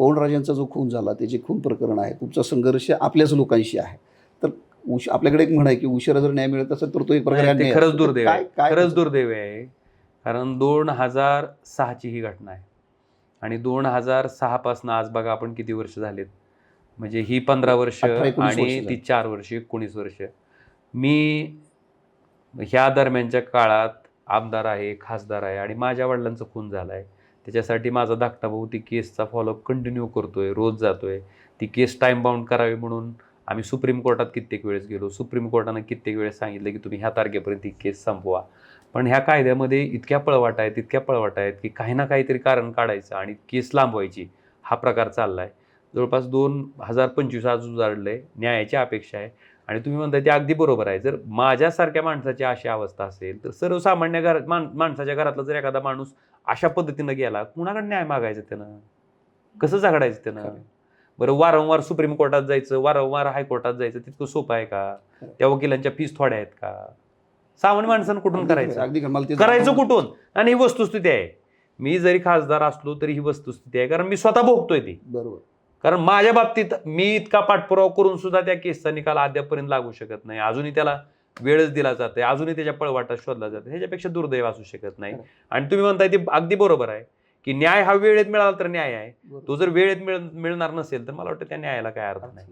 पवनराजांचा जो खून झाला त्याचे खून प्रकरण आहे तुमचा संघर्ष आपल्याच लोकांशी आहे. तर उश आपल्याकडे एक म्हण आहे की उशिरा जर न्याय मिळत असेल तर तो एक प्रकारे खरंच दुर्दैव आहे. खरंच दुर्दैव आहे. कारण दोन हजार सहाची ही घटना आहे. आणि दोन हजार सहा पासून आज बघा आपण किती वर्ष झालेत. म्हणजे ही पंधरा वर्ष आणि. ती चार वर्ष एकोणीस वर्ष. मी ह्या दरम्यानच्या काळात आमदार आहे खासदार आहे आणि माझ्या वडिलांचा खून झाला आहे त्याच्यासाठी माझा धाकटा भाऊ ती केसचा फॉलोअप कंटिन्यू करतोय रोज जातोय. ती केस टाईम बाउंड करावी म्हणून आम्ही सुप्रीम कोर्टात कित्येक वेळेस गेलो. सुप्रीम कोर्टानं कित्येक वेळेस सांगितलं की तुम्ही ह्या तारखेपर्यंत ही केस संपवा. पण ह्या कायद्यामध्ये इतक्या पळवाट आहेत इतक्या पळवाट आहेत की काही ना काहीतरी कारण काढायचं आणि केस लांबवायची हा प्रकार चालला आहे जवळपास दोन हजार पंचवीस आज उजाडलंय. न्यायाची अपेक्षा आहे. आणि तुम्ही म्हणताय ते अगदी बरोबर आहे. जर माझ्यासारख्या माणसाची अशी अवस्था असेल तर सर्वसामान्य घर मान माणसाच्या घरातला जर एखादा माणूस अशा पद्धतीनं गेला कुणाकडे न्याय मागायचं त्यानं? कसं झगडायचं त्यानं. बरं वारंवार सुप्रीम कोर्टात जायचं वारंवार हायकोर्टात जायचं तितकं सोपं आहे का. त्या वकिलांच्या फीस थोड्या आहेत का? सामान्य माणसानं कुठून करायचं? अगदी करायचं कुठून? आणि ही वस्तुस्थिती आहे. मी जरी खासदार असलो तरी ही वस्तुस्थिती आहे. कारण मी स्वतः भोगतोय ती. बरोबर. कारण माझ्या बाबतीत मी इतका पाठपुरावा करून सुद्धा त्या केसचा निकाल अद्यापपर्यंत लागू शकत नाही. अजूनही त्याला वेळच दिला जाते अजूनही त्याच्या पळवाटात शोधला जाते ह्याच्यापेक्षा दुर्दैव असू शकत नाही. आणि तुम्ही म्हणताय ते अगदी बरोबर आहे की न्याय हा वेळेत मिळाला तर न्याय आहे. तो जर वेळेत मिळ मिळणार नसेल तर मला वाटतं त्या न्यायाला काय अर्थ नाही.